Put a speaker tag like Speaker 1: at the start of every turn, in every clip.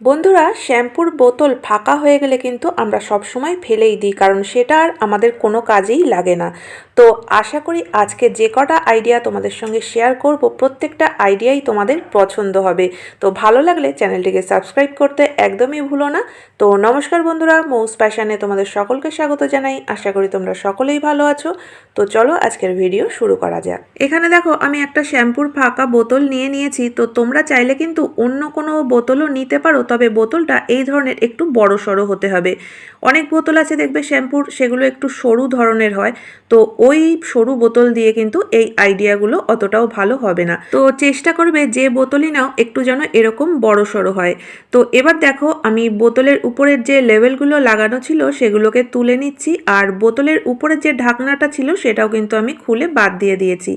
Speaker 1: বন্ধুরা, শ্যাম্পুর বোতল ফাঁকা হয়ে গেলে কিন্তু আমরা সব সময় ফেলেই দিই, কারণ সেটা আর আমাদের কোনো কাজেই লাগে না। তো আশা করি আজকে যে কটা আইডিয়া তোমাদের সঙ্গে শেয়ার করব, প্রত্যেকটা আইডিয়াই তোমাদের পছন্দ হবে। তো ভালো লাগলে চ্যানেলটিকে সাবস্ক্রাইব করতে একদমই ভুলো না। তো নমস্কার বন্ধুরা, মৌস প্যাশানে তোমাদের সকলকে স্বাগত জানাই। আশা করি তোমরা সকলেই ভালো আছো। তো চলো আজকের ভিডিও শুরু করা যাক। এখানে দেখো, আমি একটা শ্যাম্পুর ফাঁকা বোতল নিয়ে নিয়েছি। তো তোমরা চাইলে কিন্তু অন্য কোনো বোতলও নিতে পারো, তবে বোতলটা এই ধরনের একটু বড় সড়ো হতে হবে। অনেক বোতল আছে দেখবে শ্যাম্পুর, সেগুলো একটু সরু ধরনের হয়। তো ওই সরু বোতল দিয়ে কিন্তু এই আইডিয়াগুলো অতটাও ভালো হবে না। তো চেষ্টা করবে যে বোতলই নাও, একটু যেন এরকম বড় সড়ো হয়। তো এবার দেখো, আমি বোতলের উপরের যে লেভেলগুলো লাগানো ছিল সেগুলোকে তুলে নিচ্ছি, আর বোতলের উপরের যে ঢাকনাটা ছিল সেটাও কিন্তু আমি খুলে বাদ দিয়ে দিয়েছি।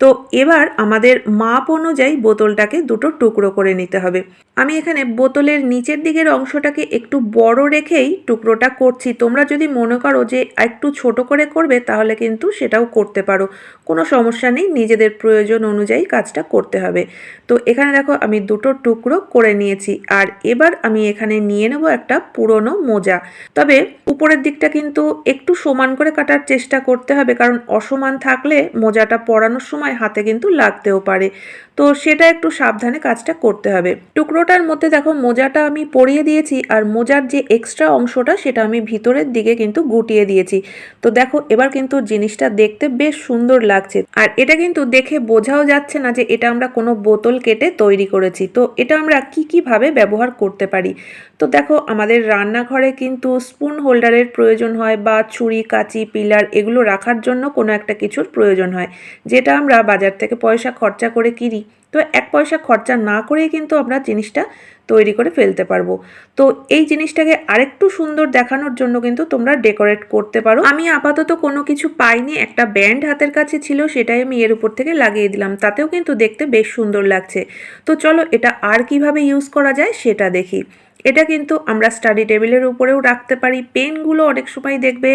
Speaker 1: তো এবার আমাদের মাপ অনুযায়ী বোতলটাকে দুটো টুকরো করে নিতে হবে। আমি এখানে বোতলের নিচের দিকের অংশটাকে একটু বড় রেখেই টুকরোটা করছি। তোমরা যদি মনে করো যে একটু ছোট করে করবে, তাহলে কিন্তু সেটাও করতে পারো। কোনো সমস্যা নেই, নিজেদের প্রয়োজন অনুযায়ী কাজটা করতে হবে। তো এখানে দেখো আমি দুটো টুকরো করে নিয়েছি, আর এবার আমি এখানে নিয়ে নেব একটা পুরনো মোজা। তবে উপরের দিকটা কিন্তু একটু সমান করে কাটার চেষ্টা করতে হবে, কারণ অসমান থাকলে মোজাটা পরানোর সময় হাতে কিন্তু লাগতেও পারে। তো সেটা একটু সাবধানে কাজটা করতে হবে। টুকরোটার মধ্যে দেখো মোজাটা আমি পরিয়ে দিয়েছি আর মোজার যে এক্সট্রা অংশটা সেটা আমি ভিতরের দিকে কিন্তু গুটিয়ে দিয়েছি। তো দেখো এবার কিন্তু জিনিসটা দেখতে বেশ সুন্দর লাগছে। আর এটা কিন্তু দেখে বোঝাও যাচ্ছে না যে এটা আমরা কোনো বোতল কেটে তৈরি করেছি। তো এটা আমরা কি কীভাবে ব্যবহার করতে পারি? তো দেখো আমাদের রান্নাঘরে কিন্তু স্পুন হোল্ডারের প্রয়োজন হয় বা ছুরি, কাঁচি, পিলার এগুলো রাখার জন্য কোনো একটা কিছুর প্রয়োজন হয়। যেটা আমরা বাজার থেকে পয়সা খরচা করে কিনি, তো এক পয়সা খরচা না করেই কিন্তু আমরা জিনিসটা তৈরি করে ফেলতে পারব। তো এই জিনিসটাকে আরেকটু সুন্দর দেখানোর জন্য কিন্তু তোমরা ডেকোরেট করতে পারো। আমি আপাতত কোনো কিছু পাইনি, একটা ব্যান্ড হাতের কাছে ছিল, সেটাই আমি এর উপর থেকে লাগিয়ে দিলাম। তাতেও কিন্তু দেখতে বেশ সুন্দর লাগছে। তো চলো এটা আর কীভাবে ইউজ করা যায় সেটা দেখি। এটা কিন্তু আমরা স্টাডি টেবিলের উপরেও রাখতে পারি। পেনগুলো অনেক সময় দেখবে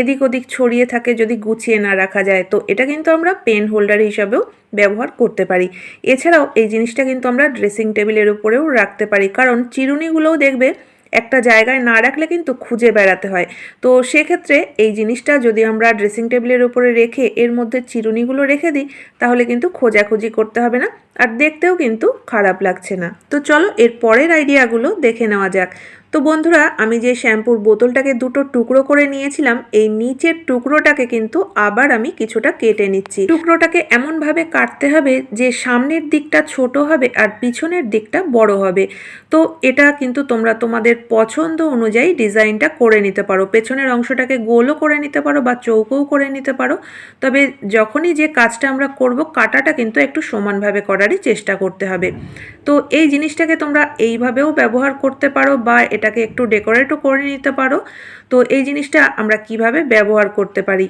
Speaker 1: এদিক ওদিক ছড়িয়ে থাকে যদি গুছিয়ে না রাখা যায়। তো এটা কিন্তু আমরা পেন হোল্ডার হিসাবেও ব্যবহার করতে পারি। এছাড়াও এই জিনিসটা কিন্তু আমরা ড্রেসিং টেবিলের উপরেও রাখতে পারি। কারণ চিরুনিগুলোও দেখবে একটা জায়গায় না রাখলে কিন্তু খুঁজে বেড়াতে হয়। তো সেক্ষেত্রে এই জিনিসটা যদি আমরা ড্রেসিং টেবিলের উপরে রেখে এর মধ্যে চিরুনিগুলো রেখে দিই, তাহলে কিন্তু খোঁজাখুঁজি করতে হবে না। আর দেখতেও কিন্তু খারাপ লাগছে না। তো চলো এর পরের আইডিয়াগুলো দেখে নেওয়া যাক। তো বন্ধুরা, আমি যে শ্যাম্পুর বোতলটাকে দুটো টুকরো করে নিয়েছিলাম, এই নিচের টুকরোটাকে কিন্তু আবার আমি কিছুটা কেটে নিচ্ছি। টুকরোটাকে এমনভাবে কাটতে হবে যে সামনের দিকটা ছোট হবে আর পিছনের দিকটা বড় হবে। তো এটা কিন্তু তোমরা তোমাদের পছন্দ অনুযায়ী ডিজাইনটা করে নিতে পারো। পেছনের অংশটাকে গোলও করে নিতে পারো বা চৌকোও করে নিতে পারো। তবে যখনই যে কাজটা আমরা করব, কাটাটা কিন্তু একটু সমানভাবে করারই চেষ্টা করতে হবে। তো এই জিনিসটাকে তোমরা এইভাবেও ব্যবহার করতে পারো বা এটাকে একটু ডেকোরেটও করে নিতে পারো। তো এই জিনিসটা আমরা কীভাবে ব্যবহার করতে পারি?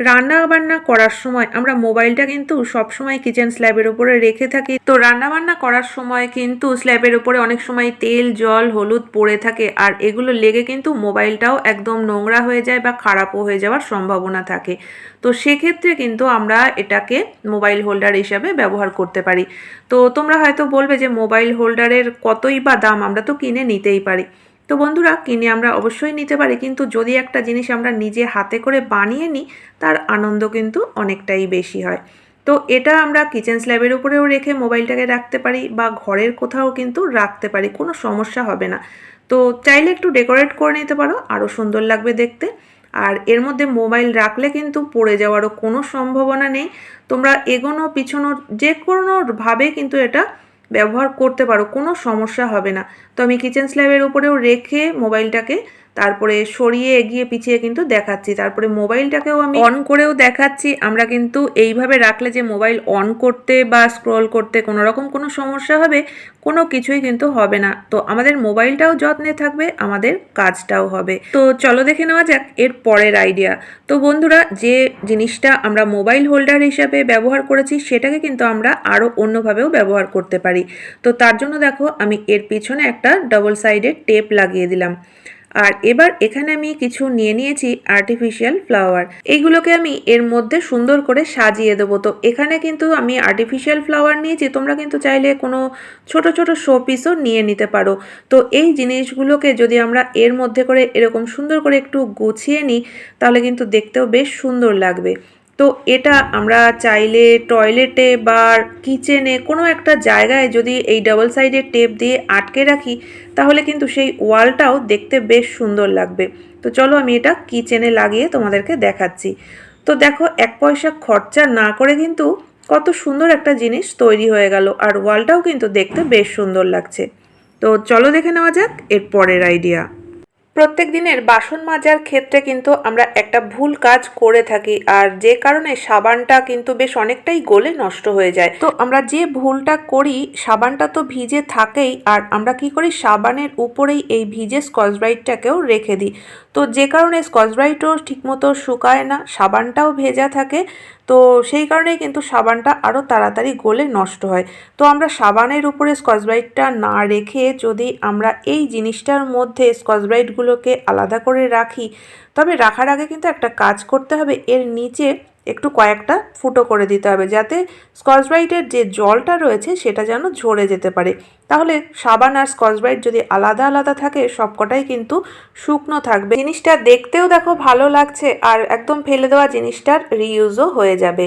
Speaker 1: রান্না বান্না করার সময় আমরা মোবাইলটা কিন্তু সবসময় কিচেন স্ল্যাবের উপরে রেখে থাকি। তো রান্না বান্না করার সময় কিন্তু স্ল্যাবের উপরে অনেক সময় তেল, জল, হলুদ পড়ে থাকে আর এগুলো লেগে কিন্তু মোবাইলটাও একদম নোংরা হয়ে যায় বা খারাপও হয়ে যাওয়ার সম্ভাবনা থাকে। তো সেক্ষেত্রে কিন্তু আমরা এটাকে মোবাইল হোল্ডার হিসাবে ব্যবহার করতে পারি। তো তোমরা হয়তো বলবে যে মোবাইল হোল্ডারের কতই বা দাম, আমরা তো কিনে নিতেই পারি। তো বন্ধুরা, কিনে আমরা অবশ্যই নিতে পারি, কিন্তু যদি একটা জিনিস আমরা নিজে হাতে করে বানিয়ে নিই, তার আনন্দ কিন্তু অনেকটাই বেশি হয়। তো এটা আমরা কিচেন স্ল্যাবের উপরেও রেখে মোবাইলটাকে রাখতে পারি বা ঘরের কোথাও কিন্তু রাখতে পারি, কোনো সমস্যা হবে না। তো চাইলে একটু ডেকোরেট করে নিতে পারো, আরও সুন্দর লাগবে দেখতে। আর এর মধ্যে মোবাইল রাখলে কিন্তু পড়ে যাওয়ারও কোনো সম্ভাবনা নেই। তোমরা এগোনো, পিছনো যে কোনোভাবে কিন্তু এটা ব্যবহার করতে পারো কোনো সমস্যা হবে না। তো আমি কিচেন স্ল্যাবের উপরেও রেখে মোবাইলটাকে তারপরে সরিয়ে এগিয়ে পিছিয়ে কিন্তু দেখাচ্ছি। তারপরে মোবাইলটাকেও আমি অন করেও দেখাচ্ছি। আমরা কিন্তু এইভাবে রাখলে যে মোবাইল অন করতে বা স্ক্রল করতে কোনো রকম কোনো সমস্যা হবে, কোনো কিছুই কিন্তু হবে না। তো আমাদের মোবাইলটাও যত্নে থাকবে, আমাদের কাজটাও হবে। তো চলো দেখে নেওয়া যাক এর পরের আইডিয়া তো বন্ধুরা, যে জিনিসটা আমরা মোবাইল হোল্ডার হিসাবে ব্যবহার করেছি, সেটাকে কিন্তু আমরা আরও অন্যভাবেও ব্যবহার করতে পারি। তো তার জন্য দেখো, আমি এর পিছনে একটা ডবল সাইডের টেপ লাগিয়ে দিলাম। আর এবার এখানে আমি কিছু নিয়ে নিয়েছি আর্টিফিশিয়াল ফ্লাওয়ার এইগুলোকে আমি এর মধ্যে সুন্দর করে সাজিয়ে দেবো। তো এখানে কিন্তু আমি আর্টিফিশিয়াল ফ্লাওয়ার নিয়েছি, তোমরা কিন্তু চাইলে কোনো ছোট ছোট শো পিসও নিয়ে নিতে পারো। তো এই জিনিসগুলোকে যদি আমরা এর মধ্যে করে এরকম সুন্দর করে একটু গুছিয়ে নিই, তাহলে কিন্তু দেখতেও বেশ সুন্দর লাগবে। তো এটা আমরা চাইলে টয়লেটে বা কিচেনে কোনো একটা জায়গায় যদি এই ডাবল সাইডের টেপ দিয়ে আটকে রাখি, তাহলে কিন্তু সেই ওয়ালটাও দেখতে বেশ সুন্দর লাগবে। তো চলো আমি এটা কিচেনে লাগিয়ে তোমাদেরকে দেখাচ্ছি। তো দেখো, এক পয়সা খরচা না করে কিন্তু কত সুন্দর একটা জিনিস তৈরি হয়ে গেল, আর ওয়ালটাও কিন্তু দেখতে বেশ সুন্দর লাগছে। তো চলো দেখে নেওয়া যাক এর পরের আইডিয়া প্রত্যেক দিনের বাসন মাজার ক্ষেত্রে কিন্তু আমরা একটা ভুল কাজ করে থাকি আর যে কারণে সাবানটা কিন্তু বেশ অনেকটাই গলে নষ্ট হয়ে যায়। তো আমরা যে ভুলটা করি, সাবানটা তো ভিজে থাকেই আর আমরা কি করি, সাবানের উপরেই এই ভিজে স্কচ ব্রাইটটাকেও রেখে দিই। তো যে কারণে স্কচ ব্রাইটও ঠিকমতো শুকায় না, সাবানটাও ভেজা থাকে তো সেই কারণেই কিন্তু সাবানটা আরও তাড়াতাড়ি গলে নষ্ট হয়। তো আমরা সাবানের উপরে স্কচ ব্রাইটটা না রেখে যদি আমরা এই জিনিসটার মধ্যে স্কচ ব্রাইটগুলোকে আলাদা করে রাখি, তবে রাখার আগে কিন্তু একটা কাজ করতে হবে। এর নিচে একটু কয়েকটা ফুটো করে দিতে হবে যাতে স্কচ ব্রাইটের যে জলটা রয়েছে সেটা যেন ঝরে যেতে পারে। তাহলে সাবান আর স্কচ ব্রাইট যদি আলাদা আলাদা থাকে, সবকটাই কিন্তু শুকনো থাকবে। জিনিসটা দেখতেও দেখো ভালো লাগছে আর একদম ফেলে দেওয়া জিনিসটার রিইউজও হয়ে যাবে।